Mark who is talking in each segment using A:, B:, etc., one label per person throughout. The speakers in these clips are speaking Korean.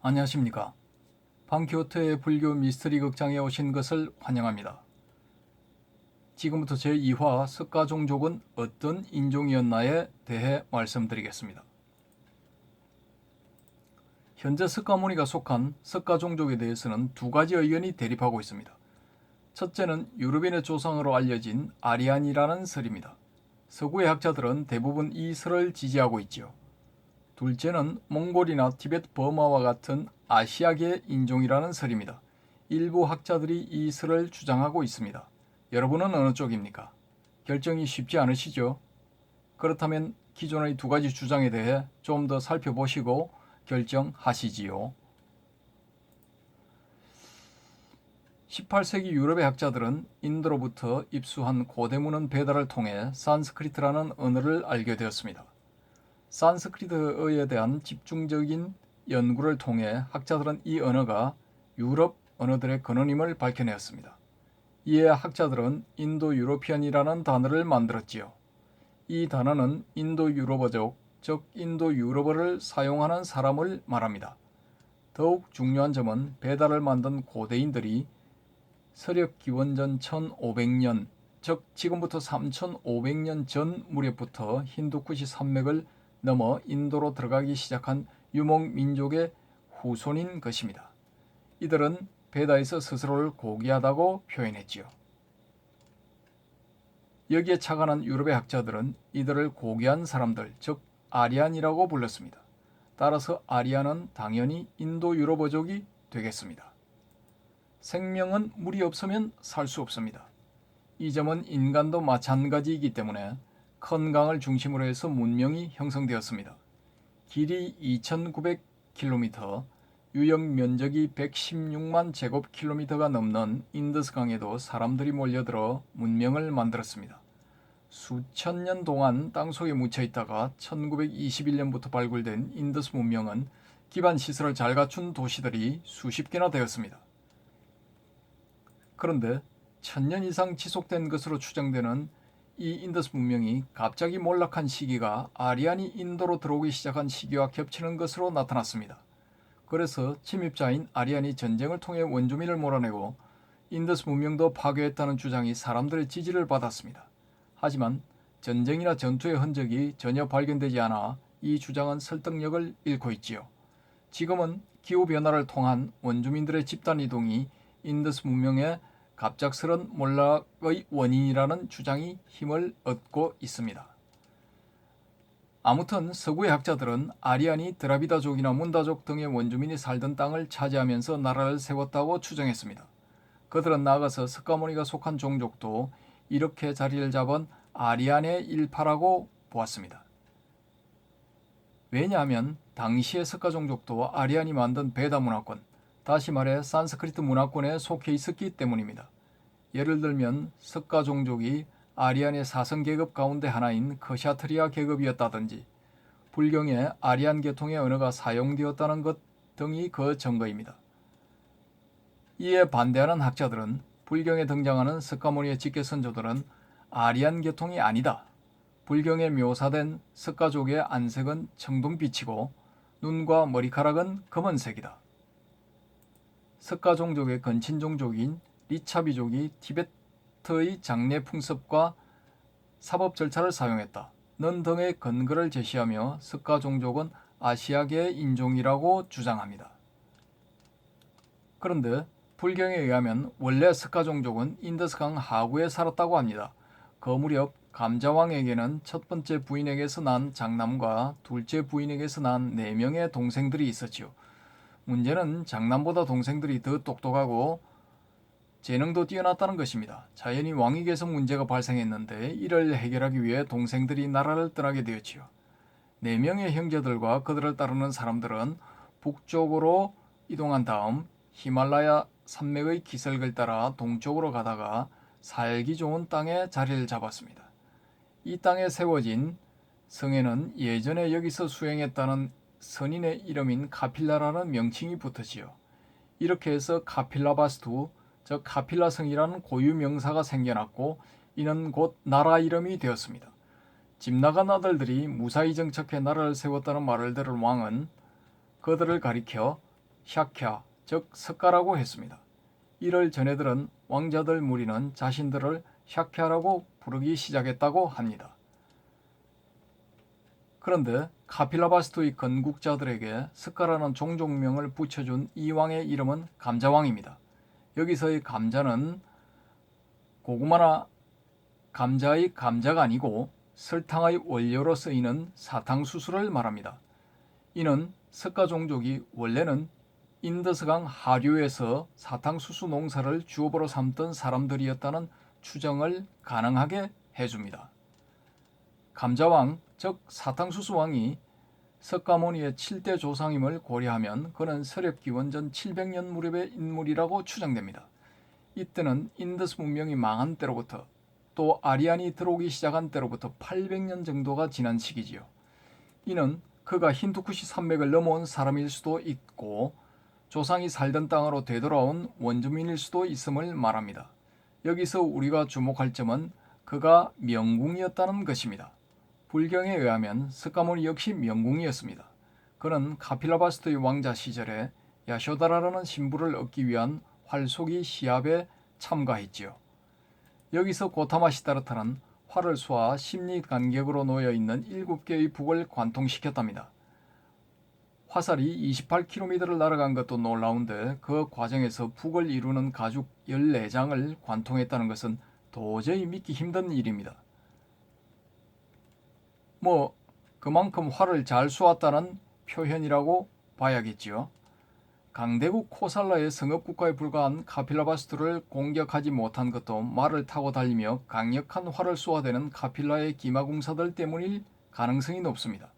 A: 안녕하십니까. 방키호트의 불교 미스터리 극장에 오신 것을 환영합니다. 지금부터 제2화 석가 종족은 어떤 인종이었나에 대해 말씀드리겠습니다. 현재 석가모니가 속한 석가 종족에 대해서는 두 가지 의견이 대립하고 있습니다. 첫째는 유럽인의 조상으로 알려진 아리안이라는 설입니다. 서구의 학자들은 대부분 이 설을 지지하고 있지요. 둘째는 몽골이나 티베트 버마와 같은 아시아계 인종이라는 설입니다. 일부 학자들이 이 설을 주장하고 있습니다. 여러분은 어느 쪽입니까? 결정이 쉽지 않으시죠? 그렇다면 기존의 두 가지 주장에 대해 좀 더 살펴보시고 결정하시지요. 18세기 유럽의 학자들은 인도로부터 입수한 고대문헌 배달을 통해 산스크리트라는 언어를 알게 되었습니다. 산스크리트어에 대한 집중적인 연구를 통해 학자들은 이 언어가 유럽 언어들의 근원임을 밝혀내었습니다. 이에 학자들은 인도 유로피안이라는 단어를 만들었지요. 이 단어는 인도 유럽어족, 즉 인도 유럽어를 사용하는 사람을 말합니다. 더욱 중요한 점은 배달을 만든 고대인들이 서력 기원전 1500년, 즉 지금부터 3500년 전 무렵부터 힌두쿠시 산맥을 넘어 인도로 들어가기 시작한 유목 민족의 후손인 것입니다. 이들은 베다에서 스스로를 고귀하다고 표현했지요. 여기에 착안한 유럽의 학자들은 이들을 고귀한 사람들, 즉 아리안이라고 불렀습니다. 따라서 아리안은 당연히 인도 유럽어족이 되겠습니다. 생명은 물이 없으면 살 수 없습니다. 이 점은 인간도 마찬가지이기 때문에 큰 강을 중심으로 해서 문명이 형성되었습니다. 길이 2,900km, 유역 면적이 116만 제곱킬로미터가 넘는 인더스강에도 사람들이 몰려들어 문명을 만들었습니다. 수천 년 동안 땅속에 묻혀 있다가 1921년부터 발굴된 인더스 문명은 기반 시설을 잘 갖춘 도시들이 수십 개나 되었습니다. 그런데 천년 이상 지속된 것으로 추정되는 이 인더스 문명이 갑자기 몰락한 시기가 아리안이 인도로 들어오기 시작한 시기와 겹치는 것으로 나타났습니다. 그래서 침입자인 아리안이 전쟁을 통해 원주민을 몰아내고 인더스 문명도 파괴했다는 주장이 사람들의 지지를 받았습니다. 하지만 전쟁이나 전투의 흔적이 전혀 발견되지 않아 이 주장은 설득력을 잃고 있지요. 지금은 기후 변화를 통한 원주민들의 집단 이동이 인더스 문명의 갑작스런 몰락의 원인이라는 주장이 힘을 얻고 있습니다. 아무튼 서구의 학자들은 아리안이 드라비다족이나 문다족 등의 원주민이 살던 땅을 차지하면서 나라를 세웠다고 추정했습니다. 그들은 나아가서 석가모니가 속한 종족도 이렇게 자리를 잡은 아리안의 일파라고 보았습니다. 왜냐하면 당시의 석가 종족도 아리안이 만든 베다 문화권, 다시 말해 산스크리트 문화권에 속해 있었기 때문입니다. 예를 들면 석가 종족이 아리안의 사성 계급 가운데 하나인 커샤트리아 계급이었다든지 불경에 아리안 계통의 언어가 사용되었다는 것 등이 그 증거입니다. 이에 반대하는 학자들은 불경에 등장하는 석가모니의 직계 선조들은 아리안 계통이 아니다. 불경에 묘사된 석가족의 안색은 청동빛이고 눈과 머리카락은 검은색이다. 석가 종족의 근친종족인 리차비족이 티베트의 장례 풍습과 사법 절차를 사용했다. 는 등의 근거를 제시하며 석가 종족은 아시아계 인종이라고 주장합니다. 그런데 불경에 의하면 원래 석가 종족은 인더스강 하구에 살았다고 합니다. 그 무렵 감자왕에게는 첫 번째 부인에게서 난 장남과 둘째 부인에게서 난 네 명의 동생들이 있었지요. 문제는 장남보다 동생들이 더 똑똑하고 재능도 뛰어났다는 것입니다. 자연히 왕에게서 문제가 발생했는데 이를 해결하기 위해 동생들이 나라를 떠나게 되었지요. 네 명의 형제들과 그들을 따르는 사람들은 북쪽으로 이동한 다음 히말라야 산맥의 기슭을 따라 동쪽으로 가다가 살기 좋은 땅에 자리를 잡았습니다. 이 땅에 세워진 성에는 예전에 여기서 수행했다는 선인의 이름인 카필라라는 명칭이 붙었지요. 이렇게 해서 카필라바스투, 즉 카필라성이라는 고유 명사가 생겨났고 이는 곧 나라 이름이 되었습니다. 집 나간 아들들이 무사히 정착해 나라를 세웠다는 말을 들은 왕은 그들을 가리켜 샤캬, 즉 석가라고 했습니다. 이를 전해들은 왕자들 무리는 자신들을 샤캬라고 부르기 시작했다고 합니다. 그런데 카필라바스토의 건국자들에게 석가라는 종족명을 붙여준 이 왕의 이름은 감자왕입니다. 여기서의 감자는 고구마나 감자의 감자가 아니고 설탕의 원료로 쓰이는 사탕수수를 말합니다. 이는 석가 종족이 원래는 인더스강 하류에서 사탕수수 농사를 주업으로 삼던 사람들이었다는 추정을 가능하게 해줍니다. 감자왕, 즉 사탕수수 왕이 석가모니의 7대 조상임을 고려하면 그는 서력기원전 700년 무렵의 인물이라고 추정됩니다. 이때는 인더스 문명이 망한 때로부터 또 아리안이 들어오기 시작한 때로부터 800년 정도가 지난 시기지요. 이는 그가 힌두쿠시 산맥을 넘어온 사람일 수도 있고 조상이 살던 땅으로 되돌아온 원주민일 수도 있음을 말합니다. 여기서 우리가 주목할 점은 그가 명궁이었다는 것입니다. 불경에 의하면 스카모니 역시 명궁이었습니다. 그는 카필라바스토의 왕자 시절에 야쇼다라라는 신부를 얻기 위한 활쏘기 시합에 참가했지요. 여기서 고타마 시다르타는 활을 쏘아 심리 간격으로 놓여 있는 7개의 북을 관통시켰답니다. 화살이 28km를 날아간 것도 놀라운데 그 과정에서 북을 이루는 가죽 14장을 관통했다는 것은 도저히 믿기 힘든 일입니다. 뭐 그만큼 활을 잘 쏘았다는 표현이라고 봐야겠지요. 강대국 코살라의 성읍국가에 불과한 카필라바스투를 공격하지 못한 것도 말을 타고 달리며 강력한 활을 쏘아대는 카필라의 기마공사들 때문일 가능성이 높습니다.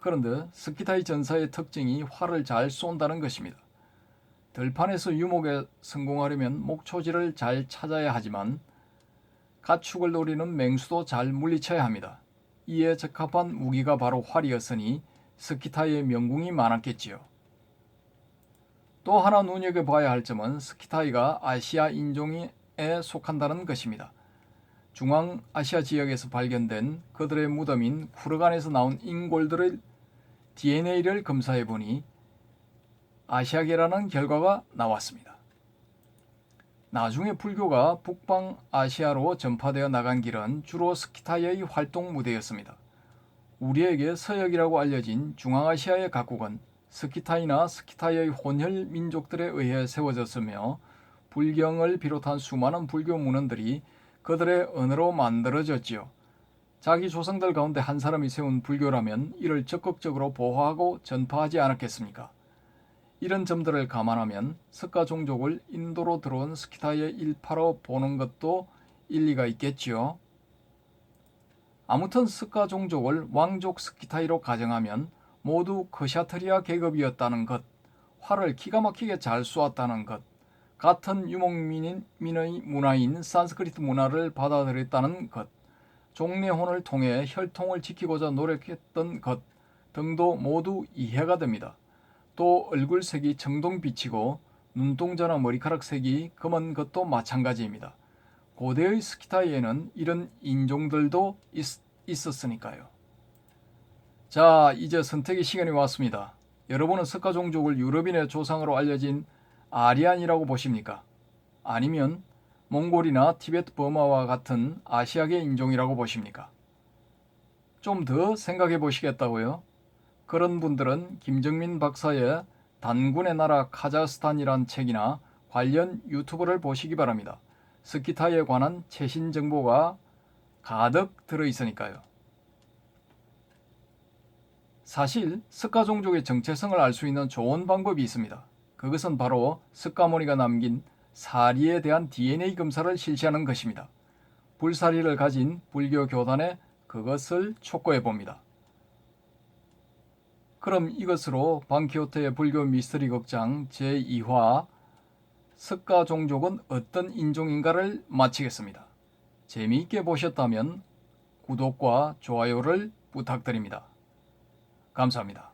A: 그런데 스키타이 전사의 특징이 활을 잘 쏜다는 것입니다. 들판에서 유목에 성공하려면 목초지를 잘 찾아야 하지만 가축을 노리는 맹수도 잘 물리쳐야 합니다. 이에 적합한 무기가 바로 활이었으니 스키타이의 명궁이 많았겠지요. 또 하나 눈여겨봐야 할 점은 스키타이가 아시아 인종에 속한다는 것입니다. 중앙 아시아 지역에서 발견된 그들의 무덤인 쿠르간에서 나온 인골들의 DNA를 검사해 보니 아시아계라는 결과가 나왔습니다. 나중에 불교가 북방 아시아로 전파되어 나간 길은 주로 스키타이의 활동 무대였습니다. 우리에게 서역이라고 알려진 중앙아시아의 각국은 스키타이나 스키타이의 혼혈 민족들에 의해 세워졌으며 불경을 비롯한 수많은 불교 문헌들이 그들의 언어로 만들어졌지요. 자기 조상들 가운데 한 사람이 세운 불교라면 이를 적극적으로 보호하고 전파하지 않았겠습니까? 이런 점들을 감안하면 석가 종족을 인도로 들어온 스키타이의 일파로 보는 것도 일리가 있겠지요. 아무튼 스카 종족을 왕족 스키타이로 가정하면 모두 크샤트리아 계급이었다는 것, 활을 기가 막히게 잘 쏘았다는 것, 같은 유목민의 문화인 산스크리트 문화를 받아들였다는 것, 종례혼을 통해 혈통을 지키고자 노력했던 것 등도 모두 이해가 됩니다. 또 얼굴색이 청동빛이고 눈동자나 머리카락 색이 검은 것도 마찬가지입니다. 고대의 스키타이에는 이런 인종들도 있, 있었으니까요. 자, 이제 선택의 시간이 왔습니다. 여러분은 석가 종족을 유럽인의 조상으로 알려진 아리안이라고 보십니까? 아니면 몽골이나 티베트 버마와 같은 아시아계 인종이라고 보십니까? 좀 더 생각해 보시겠다고요? 그런 분들은 김정민 박사의 단군의 나라 카자흐스탄이란 책이나 관련 유튜브를 보시기 바랍니다. 스키타에 관한 최신 정보가 가득 들어 있으니까요. 사실 스카 종족의 정체성을 알 수 있는 좋은 방법이 있습니다. 그것은 바로 스카모니가 남긴 사리에 대한 DNA 검사를 실시하는 것입니다. 불사리를 가진 불교 교단에 그것을 촉구해 봅니다. 그럼 이것으로 방키호테의 불교 미스터리 극장 제2화 스카 종족은 어떤 인종인가를 마치겠습니다. 재미있게 보셨다면 구독과 좋아요를 부탁드립니다. 감사합니다.